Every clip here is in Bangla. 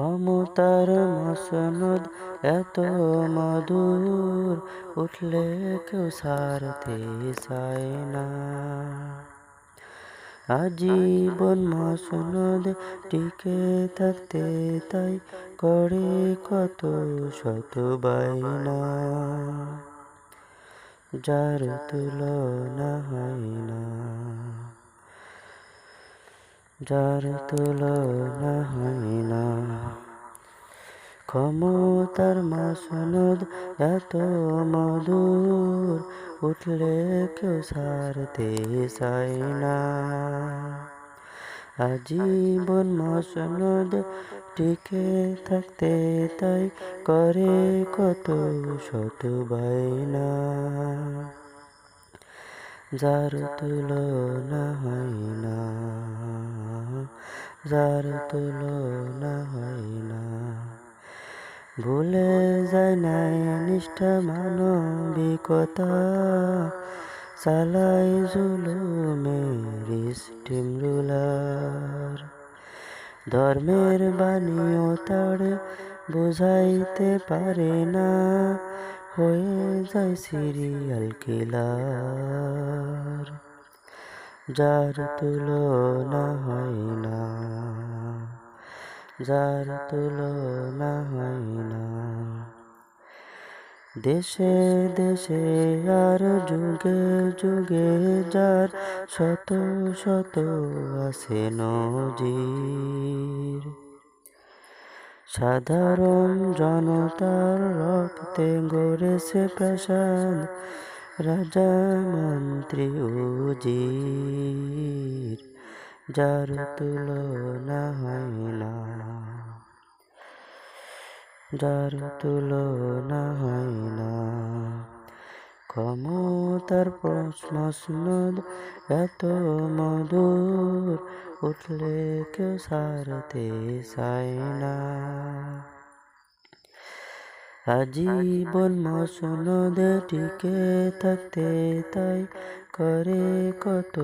ক্ষমতার মসনদ এত মধুর, উঠলে কেউ সারতে চায় না। আজীবন মসনদ টিকে থাকতে তাই করে কত শত বাইনা যার তুলনা হয় না। যার তুলনা হয় না। ক্ষমতার মাসনদ এত মধুর, উঠলে কেউ সারতে চায় না। আজীবন মসনদ টিকে থাকতে তাই করে কত শত বাইনা যার তুলনা হয় না, যার তুলনা হয় না। ভুলে যায় নাই নিষ্ঠা মানবিকতা, চালাই জুলুমের স্টিম রুলার। ধর্মের বাণীও তার বুঝাইতে পারে না হয়ে যায় সিরিয়াল কিলার যার তুলনা হয় না যার তুলনা হয় না দেশে দেশে আর যুগে যুগে যার শত শত আছে নজির সাধারণ জনতার রক্তে গড়েছে প্রাসাদ রাজা মন্ত্রী উজির, যার তুলনা হয় না। যার তুলনা হয় না। ক্ষমতার প্রশ্নদ এত মধুর, উঠলে কেউ সারতে চায় না। আজীবন মসনদে টিকে থাকতে তাই করে কত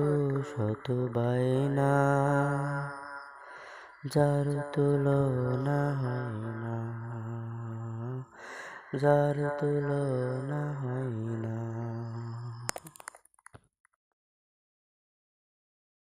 শত বায়না। যার তুলনা হয় না, যার তুলনা হয় না।